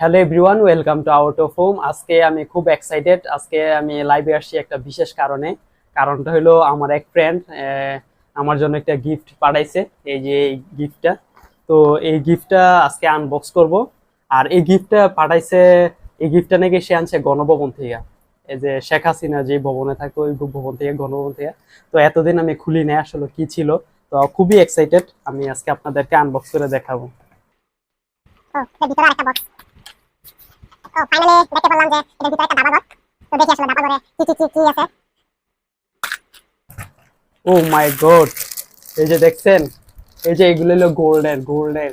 Hello everyone welcome to out of home আজকে আমি খুব এক্সাইটেড আজকে আমি লাইভে আসছি একটা বিশেষ কারণে। কারণটা হলো আমার এক ফ্রেন্ড আমার জন্য একটা গিফট পাঠাইছে, এই যে এই গিফটটা তো এই গিফটটা আজকে আনবক্স করব। আর এই গিফটটা পাঠাইছে, এই গিফটটা নাকি সে আনছে গণভবন থেকে। এই যে শেখ হাসিনা যে ভবনে থাকে, ওই ভবন থেকে, গণভবন থেকে। তো এতদিন আমি খুলি নাই আসলে কি ছিল। তো খুবই এক্সাইটেড আমি আজকে আপনাদেরকে আনবক্স করে দেখাবো। ফাইনালি দেখতে পেলাম যে এর ভিতরে একটা দাবা ঘর। তো দেখি আসলে দাবা ঘরে কি কি কি আছে। ও মাই গড এই যে দেখছেন এই যে এগুলো হলো গোল্ডের গোল্ডের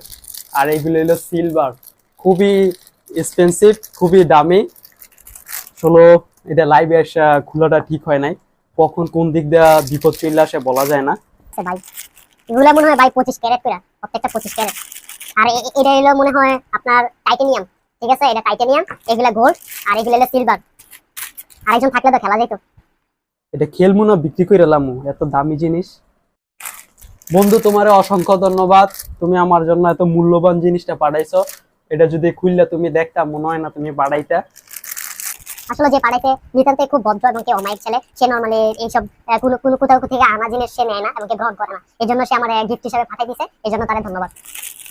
আর এগুলো হলো সিলভার। খুবই এক্সপেন্সিভ খুবই দামি। আসলে এটা লাইভে আসা খোলাটা ঠিক হয় নাই। কখন কোন দিক দিয়ে বিপদ চলে আসে বলা যায় না। ভাই এগুলো মনে হয় ভাই পঁচিশ ক্যারেট করে প্রত্যেকটা পঁচিশ ক্যারেট। আর এটা হলো মনে হয় আপনার টাইটেনিয়াম ঠিক আছে এটা টাইটেনিয়াম এগুলা গোল্ড আর এগুলো হলো সিলভার আরেকজন থাকলে তো খেলা যেত। এটা খেলব না বিক্রি করে এলাম এত দামি জিনিস। বন্ধু তোমার অসংখ্য ধন্যবাদ। তুমি আমার জন্য এত মূল্যবান জিনিসটা পাঠাইছো। এটা যদি খুললে তুমি দেখতা মনে হয় না তুমি পাঠাইতা। আসলে যে পাড়াইতে নিতান্তে খুব ভদ্র এবং কেউ অমায়িক ছেলে। সে নর্মালি এইসব কোনো কোনো কোথাও থেকে আনা জিনিস সে নেয় না এবং গ্রহণ করে না। এই জন্য সে আমার গিফট হিসেবে পাঠিয়ে দিছে। এই জন্য তাদের ধন্যবাদ।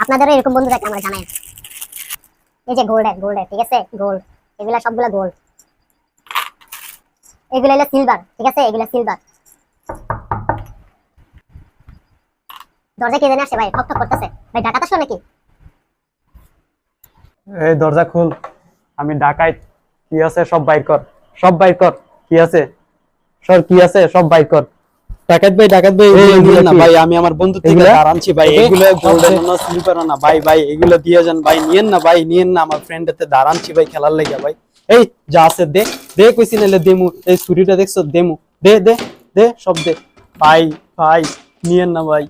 আপনাদেরও এরকম বন্ধু থাকলে আমরা জানাই এই যে গোল্ডের গোল্ডের ঠিক আছে? গোল্ড এগুলা সবগুলো গোল্ড এগুলো হলো সিলভার ঠিক আছে? এগুলো সিলভার দরজা কে জানে আসে ভাই? ঠক ঠক করতেছে। ভাই ডাকাত আসলো নাকি? এই দরজা খুল। আমি ডাকাই কি আছে সব বাইর কর। সব বাইর কর। কি আছে? সর, কি আছে? সব বাইর কর। ডাকাত ভাই ডাকাত ভাই না ভাই আমি আমার বন্ধু থেকে ধার আনছি ভাই এগুলো? গোল্ডেন না স্লিপার না ভাই ভাই এগুলো দিয়ে যান ভাই নিয়েন না ভাই নিয়েন না আমার ফ্রেন্ড এতে ধার আনছি ভাই খেলার লাগিয়া ভাই। এই যা আছে দে দে কইছি নালে দেমু এই ছুরিটা দেখছ দেমু দে দে দে সব দে। ভাই ভাই নিয়েন না ভাই।